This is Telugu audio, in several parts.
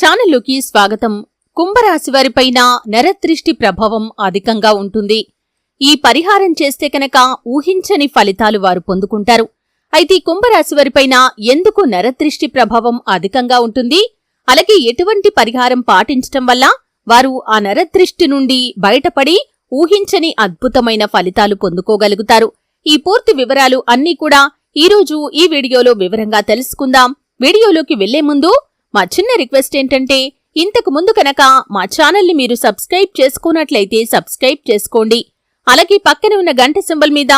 ఛానల్లోకి స్వాగతం. కుంభరాశి వారిపైన నరదృష్టి ప్రభావం అధికంగా ఉంటుంది. ఈ పరిహారం చేస్తే కనుక ఊహించని ఫలితాలు వారు పొందుకుంటారు. అయితే కుంభరాశి వారిపైన ఎందుకు నరదృష్టి ప్రభావం అధికంగా ఉంటుంది? అలాగే ఎటువంటి పరిహారం పాటించటం వల్ల వారు ఆ నరదృష్టి నుండి బయటపడి ఊహించని అద్భుతమైన ఫలితాలు పొందుకోగలుగుతారు? ఈ పూర్తి వివరాలు అన్నీ కూడా ఈరోజు ఈ వీడియోలో వివరంగా తెలుసుకుందాం. వీడియోలోకి వెళ్ళే ముందు మా చిన్న రిక్వెస్ట్ ఏంటంటే ఇంతకు ముందు కనుక మా ఛానల్ని మీరు సబ్స్క్రైబ్ చేసుకున్నట్లయితే సబ్స్క్రైబ్ చేసుకోండి. అలాగే పక్కన ఉన్న గంట సింబల్ మీద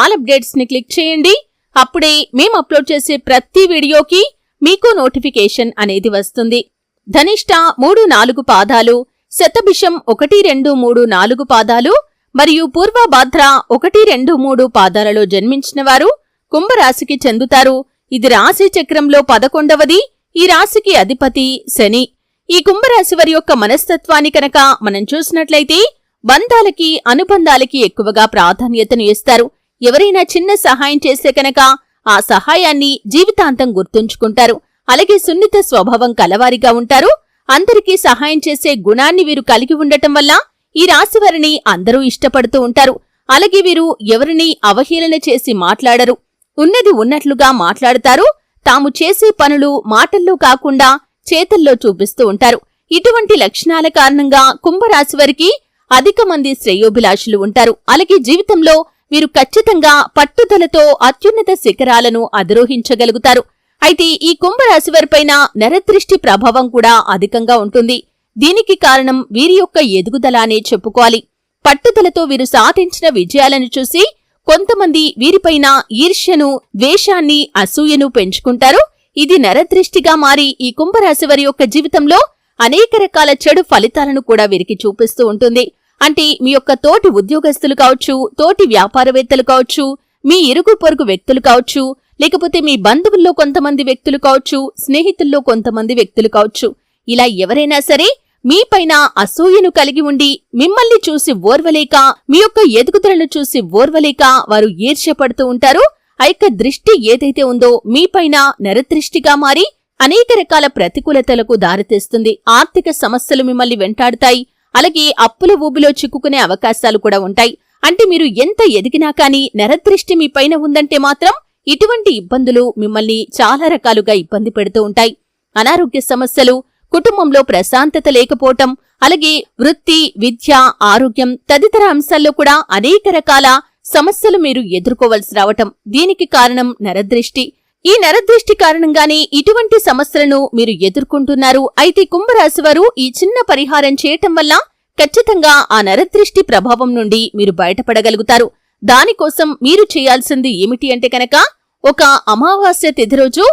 ఆల్ అప్డేట్స్ని క్లిక్ చేయండి. అప్పుడే మేము అప్లోడ్ చేసే ప్రతి వీడియోకి మీకు నోటిఫికేషన్ అనేది వస్తుంది. ధనిష్ట మూడు నాలుగు పాదాలు శతభిషం ఒకటి రెండు మూడు నాలుగు పాదాలు మరియు పూర్వభాద్ర ఒకటి రెండు మూడు పాదాలలో జన్మించిన వారు కుంభరాశికి చెందుతారు. ఇది రాశి చక్రంలో పదకొండవది. ఈ రాశికి అధిపతి శని. ఈ కుంభరాశి వారి యొక్క మనస్తత్వాన్ని కనుక మనం చూసినట్లయితే బంధాలకి అనుబంధాలకి ఎక్కువగా ప్రాధాన్యతను ఇస్తారు. ఎవరైనా చిన్న సహాయం చేస్తే కనుక ఆ సహాయాన్ని జీవితాంతం గుర్తుంచుకుంటారు. అలాగే సున్నిత స్వభావం కలవారిగా ఉంటారు. అందరికీ సహాయం చేసే గుణాన్ని వీరు కలిగి ఉండటం వల్ల ఈ రాశి వారిని అందరూ ఇష్టపడుతూ ఉంటారు. అలాగే వీరు ఎవరిని అవహేళన చేసి మాట్లాడరు. ఉన్నది ఉన్నట్లుగా మాట్లాడతారు. తాము చేసే పనులు మాటల్లో కాకుండా చేతల్లో చూపిస్తూ ఉంటారు. ఇటువంటి లక్షణాల కారణంగా కుంభరాశి వారికి అధిక మంది శ్రేయోభిలాషులు ఉంటారు. అలాగే జీవితంలో వీరు ఖచ్చితంగా పట్టుదలతో అత్యున్నత శిఖరాలను అధిరోహించగలుగుతారు. అయితే ఈ కుంభరాశి వారిపైన నరదృష్టి ప్రభావం కూడా అధికంగా ఉంటుంది. దీనికి కారణం వీరి యొక్క ఎదుగుదల అనే చెప్పుకోవాలి. పట్టుదలతో వీరు సాధించిన విజయాలను చూసి కొంతమంది వీరిపైన ఈర్ష్యను ద్వేషాన్ని అసూయను పెంచుకుంటారు. ఇది నరదృష్టిగా మారి ఈ కుంభరాశి వారి యొక్క జీవితంలో అనేక రకాల చెడు ఫలితాలను కూడా వీరికి చూపిస్తూ ఉంటుంది. అంటే మీ యొక్క తోటి ఉద్యోగస్తులు కావచ్చు తోటి వ్యాపారవేత్తలు కావచ్చు మీ ఇరుగు పొరుగు వ్యక్తులు కావచ్చు లేకపోతే మీ బంధువుల్లో కొంతమంది వ్యక్తులు కావచ్చు స్నేహితుల్లో కొంతమంది వ్యక్తులు కావచ్చు. ఇలా ఎవరైనా సరే మీపైన అసూయను కలిగి ఉండి మిమ్మల్ని చూసి ఓర్వలేక మీ యొక్క ఎదుగుదలను చూసి ఓర్వలేక వారు ఈర్ష్యపడుతూ ఉంటారు. ఆ యొక్క దృష్టి ఏదైతే ఉందో మీపైన నరదృష్టిగా మారి అనేక రకాల ప్రతికూలతలకు దారితీస్తుంది. ఆర్థిక సమస్యలు మిమ్మల్ని వెంటాడుతాయి. అలాగే అప్పుల ఊబిలో చిక్కుకునే అవకాశాలు కూడా ఉంటాయి. అంటే మీరు ఎంత ఎదిగినా కానీ నరదృష్టి మీ పైన ఉందంటే మాత్రం ఇటువంటి ఇబ్బందులు మిమ్మల్ని చాలా రకాలుగా ఇబ్బంది పెడుతూ ఉంటాయి. అనారోగ్య సమస్యలు కుటుంబంలో ప్రశాంతత లేకపోవటం అలాగే వృత్తి విద్య ఆరోగ్యం తదితర అంశాల్లో కూడా అనేక రకాల సమస్యలు మీరు ఎదుర్కోవలసి రావటం దీనికి కారణం నరదృష్టి. ఈ నరదృష్టి కారణంగానే ఇటువంటి సమస్యలను మీరు ఎదుర్కొంటున్నారు. అయితే కుంభరాశి వారు ఈ చిన్న పరిహారం చేయటం వల్ల ఖచ్చితంగా ఆ నరదృష్టి ప్రభావం నుండి మీరు బయటపడగలుగుతారు. దానికోసం మీరు చేయాల్సింది ఏమిటి అంటే కనుక ఒక అమావాస్య తిథి రోజు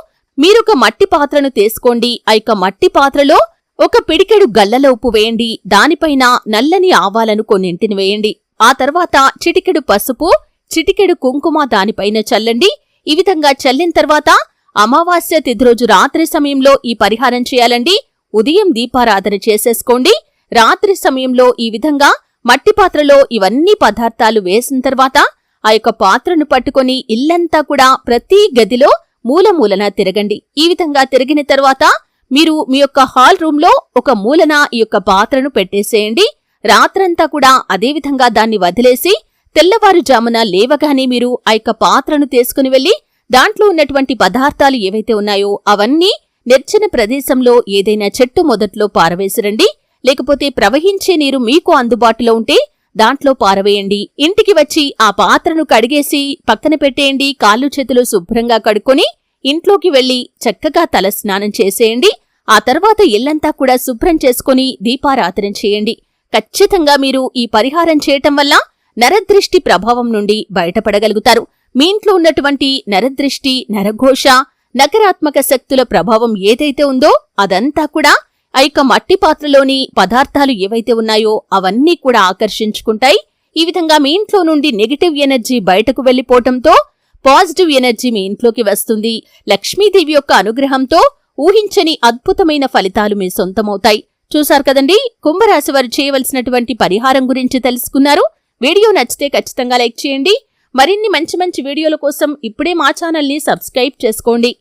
మీరొక మట్టి పాత్రను తీసుకోండి. ఆ యొక్క మట్టి పాత్రలో ఒక పిడికెడు గల్లల ఉప్పు వేయండి. దానిపైన నల్లని ఆవాలను కొన్నింటిని వేయండి. ఆ తర్వాత చిటికెడు పసుపు చిటికెడు కుంకుమ దానిపైన చల్లండి. ఈ విధంగా చల్లిన తర్వాత అమావాస్య తిథి రోజు రాత్రి సమయంలో ఈ పరిహారం చేయాలండి. ఉదయం దీపారాధన చేసేసుకోండి. రాత్రి సమయంలో ఈ విధంగా మట్టి పాత్రలో ఇవన్నీ పదార్థాలు వేసిన తర్వాత ఆ యొక్క పాత్రను పట్టుకొని ఇల్లంతా కూడా ప్రతి గదిలో మూలమూలన తిరగండి. ఈ విధంగా తిరిగిన తర్వాత మీరు మీ యొక్క హాల్ రూమ్లో ఒక మూలన ఈ యొక్క పాత్రను పెట్టేసేయండి. రాత్రంతా కూడా అదేవిధంగా దాన్ని వదిలేసి తెల్లవారుజామున లేవగానే మీరు ఆ యొక్క పాత్రను తీసుకుని వెళ్ళి దాంట్లో ఉన్నటువంటి పదార్థాలు ఏవైతే ఉన్నాయో అవన్నీ నిర్జన ప్రదేశంలో ఏదైనా చెట్టు మొదట్లో పారవేసిరండి లేకపోతే ప్రవహించే నీరు మీకు అందుబాటులో ఉంటే దాంట్లో పారవేయండి. ఇంటికి వచ్చి ఆ పాత్రను కడిగేసి పక్కన పెట్టేయండి. కాళ్ళు చేతులు శుభ్రంగా కడుక్కొని ఇంట్లోకి వెళ్ళి చక్కగా తల స్నానం చేసేయండి. ఆ తర్వాత ఇల్లంతా కూడా శుభ్రం చేసుకుని దీపారాధన చేయండి. ఖచ్చితంగా మీరు ఈ పరిహారం చేయటం వల్ల నరదృష్టి ప్రభావం నుండి బయటపడగలుగుతారు. మీ ఇంట్లో ఉన్నటువంటి నరదృష్టి నరఘోష నకరాత్మక శక్తుల ప్రభావం ఏదైతే ఉందో అదంతా కూడా ఆ యొక్క మట్టి పాత్రలోని పదార్థాలు ఏవైతే ఉన్నాయో అవన్నీ కూడా ఆకర్షించుకుంటాయి. ఈ విధంగా మీ ఇంట్లో నుండి నెగిటివ్ ఎనర్జీ బయటకు వెళ్ళిపోవటంతో పాజిటివ్ ఎనర్జీ మీ ఇంట్లోకి వస్తుంది. లక్ష్మీదేవి యొక్క అనుగ్రహంతో ఊహించని అద్భుతమైన ఫలితాలు మీ సొంతమవుతాయి. చూశారు కదండి? కుంభరాశి వారు చేయవలసినటువంటి పరిహారం గురించి తెలుసుకున్నారు. వీడియో నచ్చితే ఖచ్చితంగా లైక్ చేయండి. మరిన్ని మంచి మంచి వీడియోల కోసం ఇప్పుడే మా ఛానల్ని సబ్స్క్రైబ్ చేసుకోండి.